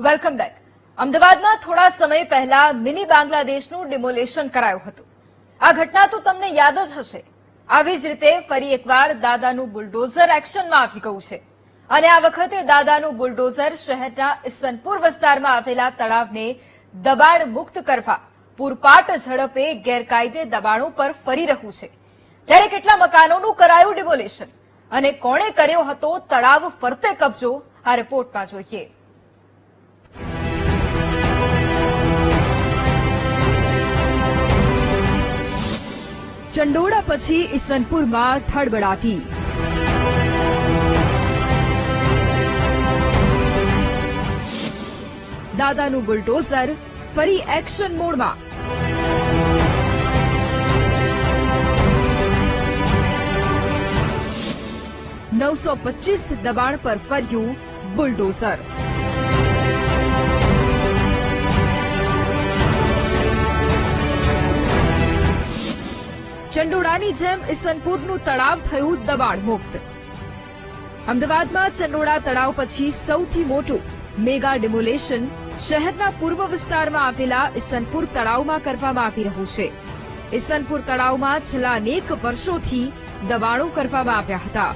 Welcome back અમદાવાદમાં થોડા સમય પહેલા મિની બાંગ્લાદેશનું ડિમોલેશન કરાયું હતું. આ ઘટના તો તમને યાદ જ હશે. આવી જ રીતે ફરી એકવાર દાદાનું બુલડોઝર એક્શનમાં આવી ગયું છે. અને આ વખતે દાદાનું બુલડોઝર શહેરના ઇસનપુર વિસ્તારમાં આવેલા તળાવને દબાણ મુક્ત કરવા, પૂરપાટ ઝડપે ગેરકાયદે દબાણો પર ફરી રહ્યું છે. ત્યારે કેટલા મકાનોનું કરાયું ડિમોલેશન? અને કોણે કર્યો હતો તળાવ ફરતે કબજો? આ રિપોર્ટમાં જોઈએ. ચંડોળા પછી ઇસનપુરમાં થડબડાટી દાદાનું બુલડોઝર ફરી એક્શન મોડમાં. નવસો પચીસ દબાણ પર ફર્યું બુલડોઝર. ચંડોળાની જેમ ઈસનપુરનું તળાવ થયું દબાણ મુક્ત. અમદાવાદમાં ચંડોળા તળાવ પછી સૌથી મોટું મેગા ડિમોલેશન શહેરના પૂર્વ વિસ્તારમાં આવેલા ઈસનપુર તળાવમાં કરવામાં આવી રહ્યું છે. ઈસનપુર તળાવમાં છેલ્લા અનેક વર્ષોથી દબાણો કરવામાં આવ્યા હતા.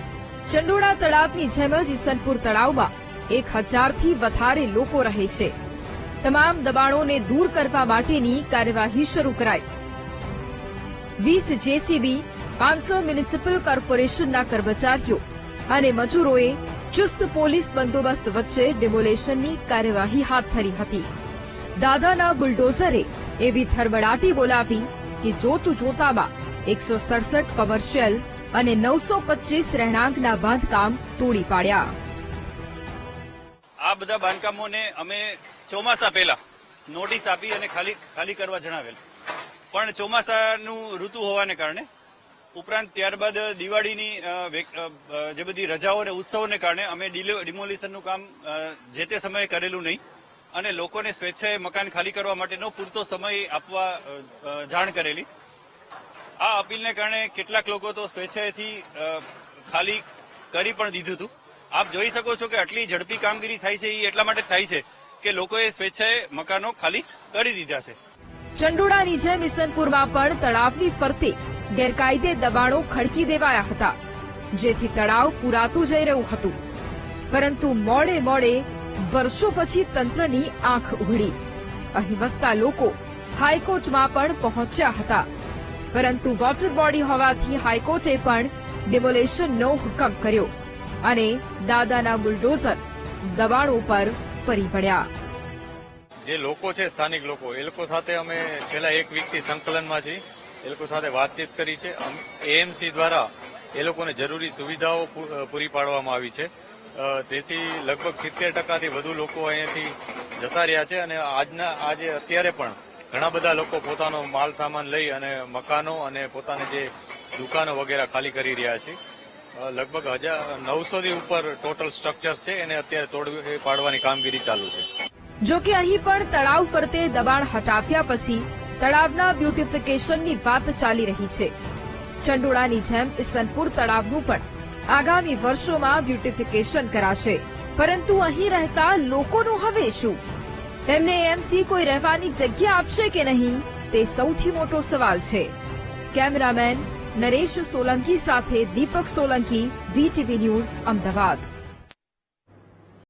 ચંડોળા તળાવની જેમ જ ઈસનપુર તળાવમાં એક હજારથી વધારે લોકો રહે છે. તમામ દબાણોને દૂર કરવા માટેની કાર્યવાહી શરૂ કરાઈ. વીસ જેસીબી, પાંચસો મ્યુનિસિપલ કોર્પોરેશનના કર્મચારીઓ અને મજૂરોએ ચુસ્ત પોલીસ બંદોબસ્ત વચ્ચે ડિમોલેશનની કાર્યવાહી હાથ ધરી હતી. દાદાના બુલડોઝરે એવી થરબડાટી બોલાવી કે જોતું જોતામાં એકસો સડસઠ કોમર્શિયલ અને નવસો પચીસ રહેણાંકના બાંધકામ તોડી પાડ્યા. આ બધા બાંધકામોને અમે ચોમાસા પહેલા નોટિસ આપી અને ખાલી ખાલી કરવા જણાવેલ. પણ ચોમાસાનું ઋતુ હોવાને કારણે, ઉપરાંત ત્યારબાદ દિવાળીની જે બધી રજાઓ અને ઉત્સવોને કારણે અમે ડિમોલિશનનું કામ જે તે સમયે કરેલું નહીં. અને લોકોને સ્વેચ્છાએ મકાન ખાલી કરવા માટેનો પૂરતો સમય આપવા જાણ કરેલી. આ અપીલને કારણે કેટલાક લોકો તો સ્વેચ્છાએથી ખાલી કરી પણ દીધું હતું. આપ જોઈ શકો છો કે આટલી ઝડપી કામગીરી થાય છે, એ એટલા માટે થાય છે કે લોકોએ સ્વેચ્છાએ મકાનો ખાલી કરી દીધા છે. ચંડોળાની જેમ ઇસનપુરમાં પણ તળાવની ફરતે ગેરકાયદે દબાણો ખડકી દેવાયા હતા, જેથી તળાવ પુરાતું જઈ રહ્યું હતું. પરંતુ મોડે મોડે વર્ષો પછી તંત્રની આંખ ઉઘડી. અહીં વસતા લોકો હાઈકોર્ટમાં પણ પહોંચ્યા હતા. પરંતુ વોટર બોડી હોવાથી હાઈકોર્ટે પણ ડિમોલેશનનો હુકમ કર્યો અને દાદાના બુલડોઝર દબાણો પર ફરી વળ્યા. જે લોકો છે, સ્થાનિક લોકો, એ લોકો સાથે અમે છેલ્લા એક વીકથી સંકલનમાં છીએ. એ લોકો સાથે વાતચીત કરી છે. એએમસી દ્વારા એ લોકોને જરૂરી સુવિધાઓ પૂરી પાડવામાં આવી છે. તેથી લગભગ સિત્તેર ટકાથી વધુ લોકો અહીંયાથી જતા રહ્યા છે અને આજના, આજે અત્યારે પણ ઘણા બધા લોકો પોતાનો માલ સામાન લઈ અને મકાનો અને પોતાની જે દુકાનો વગેરે ખાલી કરી રહ્યા છે. લગભગ હજાર નવસોથી ઉપર ટોટલ સ્ટ્રક્ચર્સ છે. એને અત્યારે તોડ પાડવાની કામગીરી ચાલુ છે. જો કે અહીં પણ તળાવ ફરતે દબાણ હટાવ્યા પછી તળાવના બ્યુટિફિકેશનની વાત ચાલી રહી છે. ચંડોળાની જેમ ઇસનપુર તળાવનું પણ આગામી વર્ષોમાં બ્યુટિફિકેશન કરાશે. પરંતુ અહીં રહેતા લોકોનું હવે શું? તેમને એમસી કોઈ રહેવાની જગ્યા આપશે કે નહીં? તે સૌથી મોટો સવાલ છે. કેમેરામેન નરેશ સોલંકી સાથે દીપક સોલંકી, વીટીવી ન્યૂઝ, અમદાવાદ.